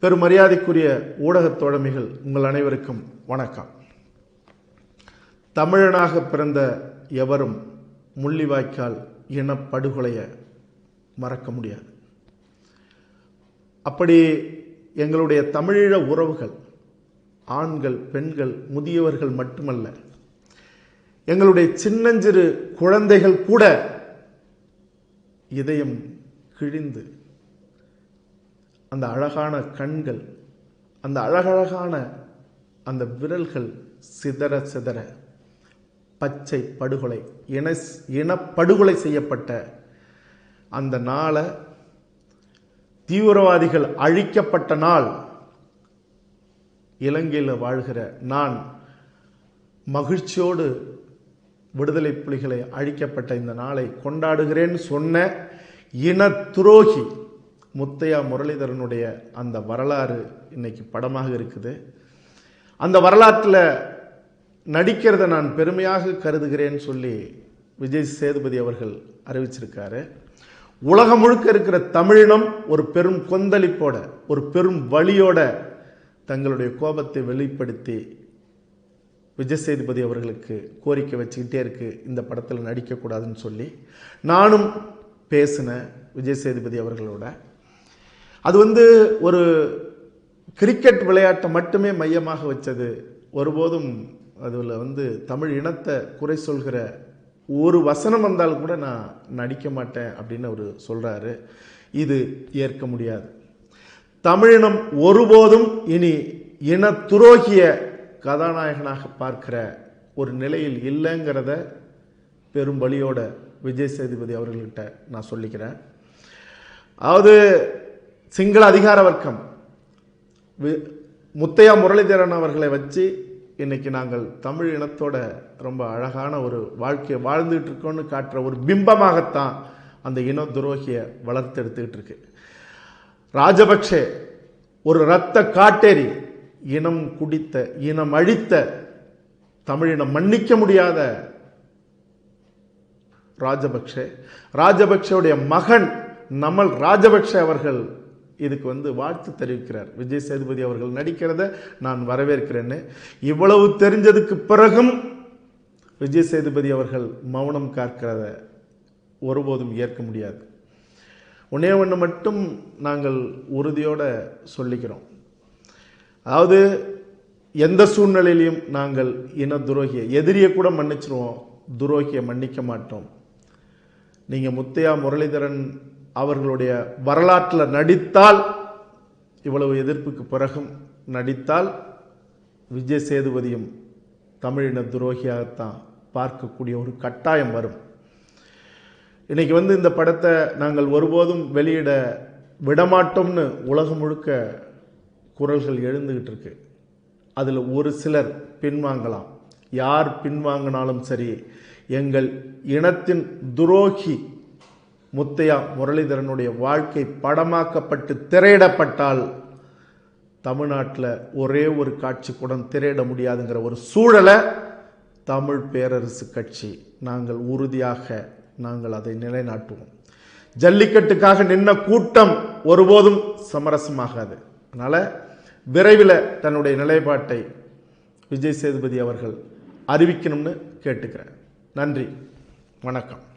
பெரும் மரியாதைக்குரிய ஊடகத் தோழமைகள் உங்கள் அனைவருக்கும் வணக்கம். தமிழனாக பிறந்த எவரும் முள்ளிவாய்க்கால் இனப்படுகொலையை மறக்க முடியாது. அப்படி எங்களுடைய தமிழீழ உறவுகள் ஆண்கள் பெண்கள் முதியவர்கள் மட்டுமல்ல எங்களுடைய சின்னஞ்சிறு குழந்தைகள் கூட இதயம் கிழிந்து அந்த அழகான கண்கள் அந்த அழகழகான அந்த விரல்கள் சிதற சிதற பச்சை படுகொலை இன இனப்படுகொலை செய்யப்பட்ட அந்த நாளை தீவிரவாதிகள் அழிக்கப்பட்ட நாள். இலங்கையில் வாழ்கிற நான் மகிழ்ச்சியோடு விடுதலை புலிகளை அழிக்கப்பட்ட இந்த நாளை கொண்டாடுகிறேன்னு சொன்ன இன துரோகி முத்தையா முரளிதரனுடைய அந்த வரலாறு இன்னைக்கு படமாக இருக்குது. அந்த வரலாற்றில் நடிக்கிறத நான் பெருமையாக கருதுகிறேன்னு சொல்லி விஜய் சேதுபதி அவர்கள் அறிவிச்சிருக்காரு. உலகம் முழுக்க இருக்கிற தமிழினம் ஒரு பெரும் கொந்தளிப்போட ஒரு பெரும் வழியோட தங்களுடைய கோபத்தை வெளிப்படுத்தி விஜய் சேதுபதி அவர்களுக்கு கோரிக்கை வச்சுக்கிட்டே இருக்கு. இந்த படத்தில் நடிக்கக்கூடாதுன்னு சொல்லி நானும் பேசினேன் விஜய் சேதுபதி அவர்களோட. அது வந்து ஒரு கிரிக்கெட் விளையாட்டை மட்டுமே மையமாக வச்சது. ஒருபோதும் அதில் வந்து தமிழ் இனத்தை குறை சொல்கிற ஒரு வசனம் வந்தால் கூட நான் நடிக்க மாட்டேன் அப்படின்னு அவர் சொல்கிறாரு இது ஏற்க முடியாது. தமிழினம் ஒருபோதும் இனி இன துரோகிய கதாநாயகனாக பார்க்கிற ஒரு நிலையில் இல்லைங்கிறத பெரும் வழியோட விஜய் சேதுபதி அவர்கள்கிட்ட நான் சொல்லிக்கிறேன். அதாவது சிங்கள அதிகார வர்க்கம். வி- முத்தையா முரளிதரன் அவர்களை வச்சு இன்னைக்கு நாங்கள் தமிழ் இனத்தோட ரொம்ப அழகான ஒரு வாழ்க்கையை வாழ்ந்துட்டு இருக்கோம்னு காட்டுற ஒரு பிம்பமாகத்தான் அந்த இன துரோகியை வளர்த்தெடுத்துக்கிட்டு இருக்கு ராஜபக்ஷே ஒரு இரத்த காட்டேரி இனம் குடித்த இனம் அழித்த தமிழினம் மன்னிக்க முடியாத ராஜபக்ஷே. ராஜபக்ஷவுடைய மகன் நமல் ராஜபக்ஷ அவர்கள் இதுக்கு வந்து வாழ்த்து தெரிவிக்கிறார். விஜய் சேதுபதி அவர்கள் நடிக்கிறத நான் வரவேற்கிறேன்னு. இவ்வளவு தெரிஞ்சதுக்கு பிறகும் விஜய் சேதுபதி அவர்கள் மௌனம் காக்கிறத ஒருபோதும் ஏற்க முடியாது. ஒன்றே ஒன்று மட்டும் நாங்கள் உறுதியோடு சொல்லிக்கிறோம். அதாவது எந்த சூழ்நிலையிலையும் நாங்கள் இன துரோகியை எதிரியை கூட மன்னிச்சிருவோம். துரோகியை மன்னிக்க மாட்டோம். நீங்கள் முத்தையா முரளிதரன் அவர்களுடைய வரலாற்றில் நடித்தால் இவ்வளவு எதிர்ப்புக்கு பிறகும் நடித்தால் விஜய் சேதுபதியும் தமிழின துரோகியாகத்தான் பார்க்கக்கூடிய ஒரு கட்டாயம் வரும். இன்னைக்கு வந்து இந்த படத்தை நாங்கள் ஒருபோதும் வெளியிட விடமாட்டோம்னு உலகம் முழுக்க குரல்கள் எழுந்துகிட்டு இருக்கு. அதில் ஒரு சிலர் பின்வாங்கலாம். யார் பின்வாங்கினாலும் சரி எங்கள் இனத்தின் துரோகி முத்தையா முரளிதரனுடைய வாழ்க்கை படமாக்கப்பட்டு திரையிடப்பட்டால் தமிழ்நாட்டில் ஒரே ஒரு காட்சி கூட திரையிட முடியாதுங்கிற ஒரு சூழலை தமிழ் பேரரசு கட்சி நாங்கள் உறுதியாக நாங்கள் அதை நிலைநாட்டுவோம். ஜல்லிக்கட்டுக்காக நின்ன கூட்டம் ஒருபோதும் சமரசமாகாது. அதனால் விரைவில் தன்னுடைய நிலைப்பாட்டை விஜய் சேதுபதி அவர்கள் அறிவிக்கணும்னு கேட்டுக்கிறேன். நன்றி. வணக்கம்.